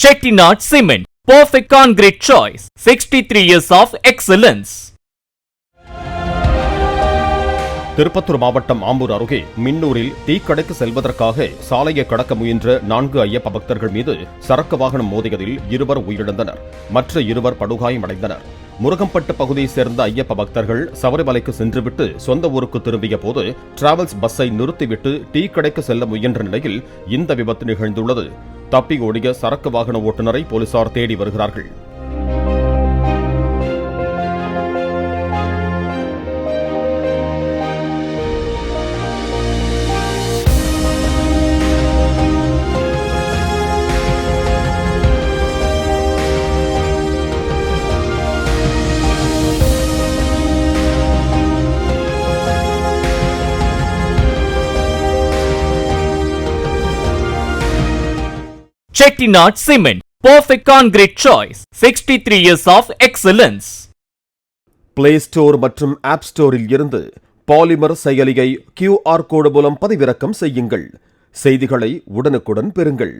Chettinad Cement, perfect concrete choice. 63 years of excellence. Tirupattur மாவட்டம் ஆம்பூர் அருகே மின்னூரில் தீக்கடைக்கு செல்வதற்காக சாலையை கடக்க முயன்ற நான்கு ஐயப்ப பக்தர்கள் மீது சரக்கு வாகனம் மோதியதில் இருவர் உயிரிழந்தனர் மற்ற இருவர் படுகாயமடைந்தனர் முருகம்பட்டு பகுதியைச் சேர்ந்த ஐயப்ப பக்தர்கள் சபரிமலைக்கு சென்றுவிட்டு சொந்த ஊருக்கு திரும்பிய போது டிராவல்ஸ் பஸ்ஸை நிறுத்திவிட்டு டீ கடைக்கு செல்ல முயன்ற நிலையில் இந்த விபத்து நிகழ்ந்துள்ளது. தப்பி ஓடிய சரக்கு வாகன ஓட்டுநரை போலீசார் தேடி வருகிறார்கள். Chettinad Cement, perfect concrete choice. 63 years of excellence. Play store மற்றும் ஆப் ஸ்டோரில் இருந்து பாலிமர் செயலியை கியூஆர் கோடு மூலம் பதிவிறக்கம் செய்யுங்கள் செய்திகளை உடனுக்குடன் பெறுங்கள்